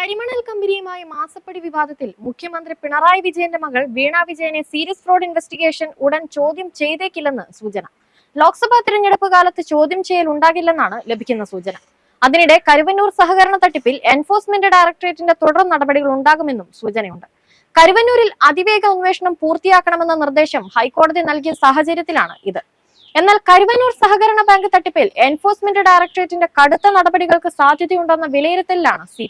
കരിമണൽ കമ്പനിയുമായി മാസപ്പടി വിവാദത്തിൽ മുഖ്യമന്ത്രി പിണറായി വിജയന്റെ മകൾ വീണ വിജയനെ സീരിയസ് ഫ്രോഡ് ഇൻവെസ്റ്റിഗേഷൻ ഉടൻ ചോദ്യം ചെയ്തേക്കില്ലെന്ന് സൂചന. ലോക്സഭാ തിരഞ്ഞെടുപ്പ് കാലത്ത് ചോദ്യം ചെയ്യൽ ഉണ്ടാകില്ലെന്നാണ് ലഭിക്കുന്ന സൂചന. അതിനിടെ കരുവന്നൂർ സഹകരണ തട്ടിപ്പിൽ എൻഫോഴ്സ്മെന്റ് ഡയറക്ടറേറ്റിന്റെ തുടർ നടപടികൾ ഉണ്ടാകുമെന്നും സൂചനയുണ്ട്. കരുവന്നൂരിൽ അതിവേഗ അന്വേഷണം പൂർത്തിയാക്കണമെന്ന നിർദ്ദേശം ഹൈക്കോടതി നൽകിയ സാഹചര്യത്തിലാണ് ഇത്. എന്നാൽ കരുവന്നൂർ സഹകരണ ബാങ്ക് തട്ടിപ്പിൽ എൻഫോഴ്സ്മെന്റ് ഡയറക്ടറേറ്റിന്റെ കടുത്ത നടപടികൾക്ക് സാധ്യതയുണ്ടെന്ന വിലയിരുത്തലിലാണ് സി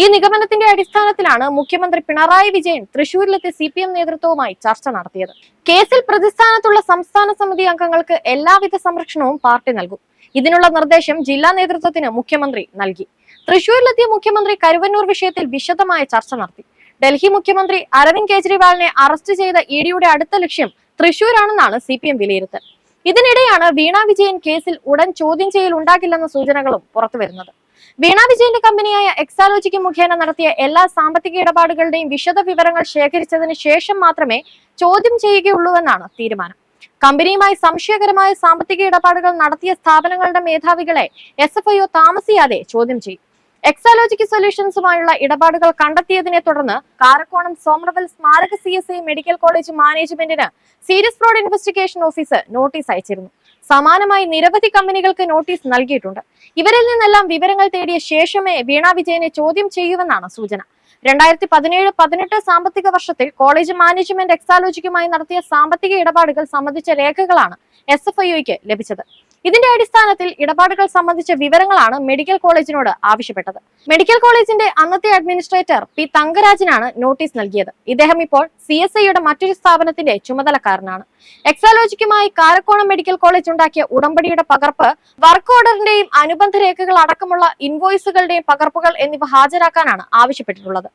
ഈ നിഗമനത്തിന്റെ അടിസ്ഥാനത്തിലാണ് മുഖ്യമന്ത്രി പിണറായി വിജയൻ തൃശൂരിലെത്തി സി പി എം നേതൃത്വവുമായി ചർച്ച നടത്തിയത്. കേസിൽ പ്രതിസ്ഥാനത്തുള്ള സംസ്ഥാന സമിതി അംഗങ്ങൾക്ക് എല്ലാവിധ സംരക്ഷണവും പാർട്ടി നൽകും. ഇതിനുള്ള നിർദ്ദേശം ജില്ലാ നേതൃത്വത്തിന് മുഖ്യമന്ത്രി നൽകി. തൃശൂരിലെത്തിയ മുഖ്യമന്ത്രി കരുവന്നൂർ വിഷയത്തിൽ വിശദമായ ചർച്ച നടത്തി. ഡൽഹി മുഖ്യമന്ത്രി അരവിന്ദ് കെജ്രിവാളിനെ അറസ്റ്റ് ചെയ്ത ഇ ഡിയുടെ അടുത്ത ലക്ഷ്യം തൃശൂരാണെന്നാണ് സി പി എം വിലയിരുത്തൽ. ഇതിനിടെയാണ് വീണ വിജയൻ കേസിൽ ഉടൻ ചോദ്യം ചെയ്യൽ ഉണ്ടാകില്ലെന്ന സൂചനകളും പുറത്തുവരുന്നത്. വീണ വിജയന്റെ കമ്പനിയായ എക്സാലോജിക്ക് മുഖേന നടത്തിയ എല്ലാ സാമ്പത്തിക ഇടപാടുകളുടെയും വിശദ വിവരങ്ങൾ ശേഖരിച്ചതിന് ശേഷം മാത്രമേ ചോദ്യം ചെയ്യുകയുള്ളൂവെന്നാണ് തീരുമാനം. കമ്പനിയുമായി സംശയകരമായ സാമ്പത്തിക ഇടപാടുകൾ നടത്തിയ സ്ഥാപനങ്ങളുടെ മേധാവികളെ എസ് എഫ് ഐ താമസിയാതെ ചോദ്യം ചെയ്യും. എക്സാലോജിക്ക് സൊല്യൂഷൻസുമായുള്ള ഇടപാടുകൾ കണ്ടെത്തിയതിനെ തുടർന്ന് കാരക്കോണം സോമർവൽ സ്മാരക സി മെഡിക്കൽ കോളേജ് മാനേജ്മെന്റിന് serious fraud investigation officer notice അയച്ചിരുന്നു. സമാനമായി നിരവധി കമ്പനികൾക്ക് നോട്ടീസ് നൽകിയിട്ടുണ്ട്. ഇവരിൽ നിന്നെല്ലാം വിവരങ്ങൾ തേടിയ ശേഷമേ വീണ വിജയനെ ചോദ്യം ചെയ്യുമെന്നാണ് സൂചന. രണ്ടായിരത്തി പതിനേഴ് പതിനെട്ട് സാമ്പത്തിക വർഷത്തിൽ കോളേജ് മാനേജ്മെന്റ് എക്സാലോജിക്കുമായി നടത്തിയ സാമ്പത്തിക ഇടപാടുകൾ സംബന്ധിച്ച രേഖകളാണ് എസ് എഫ് ഐക്ക് ലഭിച്ചത്. ഇതിന്റെ അടിസ്ഥാനത്തിൽ ഇടപാടുകൾ സംബന്ധിച്ച വിവരങ്ങളാണ് മെഡിക്കൽ കോളേജിനോട് ആവശ്യപ്പെട്ടത്. മെഡിക്കൽ കോളേജിന്റെ അന്നത്തെ അഡ്മിനിസ്ട്രേറ്റർ പി തങ്കരാജനാണ് നോട്ടീസ് നൽകിയത്. ഇദ്ദേഹം ഇപ്പോൾ സി എസ് ഐയുടെ മറ്റൊരു സ്ഥാപനത്തിന്റെ ചുമതലക്കാരനാണ്. എക്സാലോജിക്കുമായി കാരക്കോണം മെഡിക്കൽ കോളേജ് ഉണ്ടാക്കിയ ഉടമ്പടിയുടെ പകർപ്പ് വർക്ക് ഓർഡറിന്റെയും അനുബന്ധ രേഖകൾ അടക്കമുള്ള ഇൻവോയ്സുകളുടെയും പകർപ്പുകൾ എന്നിവ ഹാജരാക്കാനാണ് ആവശ്യപ്പെട്ടിട്ടുള്ളത്.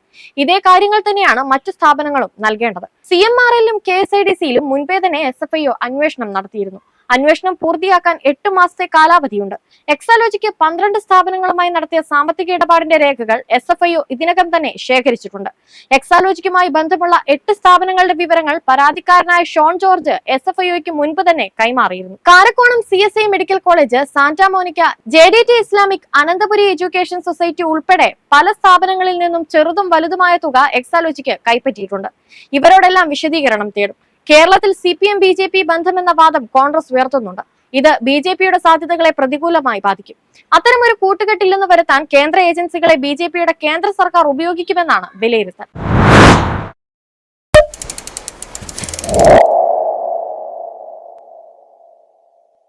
ഇതേ കാര്യങ്ങൾ തന്നെയാണ് മറ്റു സ്ഥാപനങ്ങളും നൽകേണ്ടത്. സി എം ആർ എല്ലും കെ എസ് ഐ ഡി സിയിലും മുൻപേ തന്നെ എസ് എഫ് ഐ അന്വേഷണം നടത്തിയിരുന്നു. അന്വേഷണം പൂർത്തിയാക്കാൻ എട്ട് മാസത്തെ കാലാവധിയുണ്ട്. എക്സാലോജിക്ക് പന്ത്രണ്ട് സ്ഥാപനങ്ങളുമായി നടത്തിയ സാമ്പത്തിക ഇടപാടിന്റെ രേഖകൾ എസ് എഫ് ഇതിനകം തന്നെ ശേഖരിച്ചിട്ടുണ്ട്. എക്സാലോജിക്കുമായി ബന്ധമുള്ള എട്ട് സ്ഥാപനങ്ങളുടെ വിവരങ്ങൾ പരാതിക്കാരനായ ഷോൺ ജോർജ് എസ് എഫ് മുൻപ് തന്നെ കൈമാറിയിരുന്നു. Karakonam C S I medical college Santa Monica J D T Islamic Ananthapuri education society ഉൾപ്പെടെ പല സ്ഥാപനങ്ങളിൽ നിന്നും ചെറുതും വലുതുമായ തുക എക്സാലോജിക്ക് കൈപ്പറ്റിയിട്ടുണ്ട്. ഇവരോടെല്ലാം വിശദീകരണം തേടും. കേരളത്തിൽ C P M B J P ബന്ധമെന്ന വാദം കോൺഗ്രസ് ഉയർത്തുന്നുണ്ട്. ഇത് ബി ജെ പിയുടെ സാധ്യതകളെ പ്രതികൂലമായി ബാധിക്കും. അത്തരമൊരു കൂട്ടുകെട്ടില്ലെന്ന് വരുത്താൻ കേന്ദ്ര ഏജൻസികളെ ബി ജെ പിയുടെ കേന്ദ്ര സർക്കാർ ഉപയോഗിക്കുമെന്നാണ് വിലയിരുത്തൽ.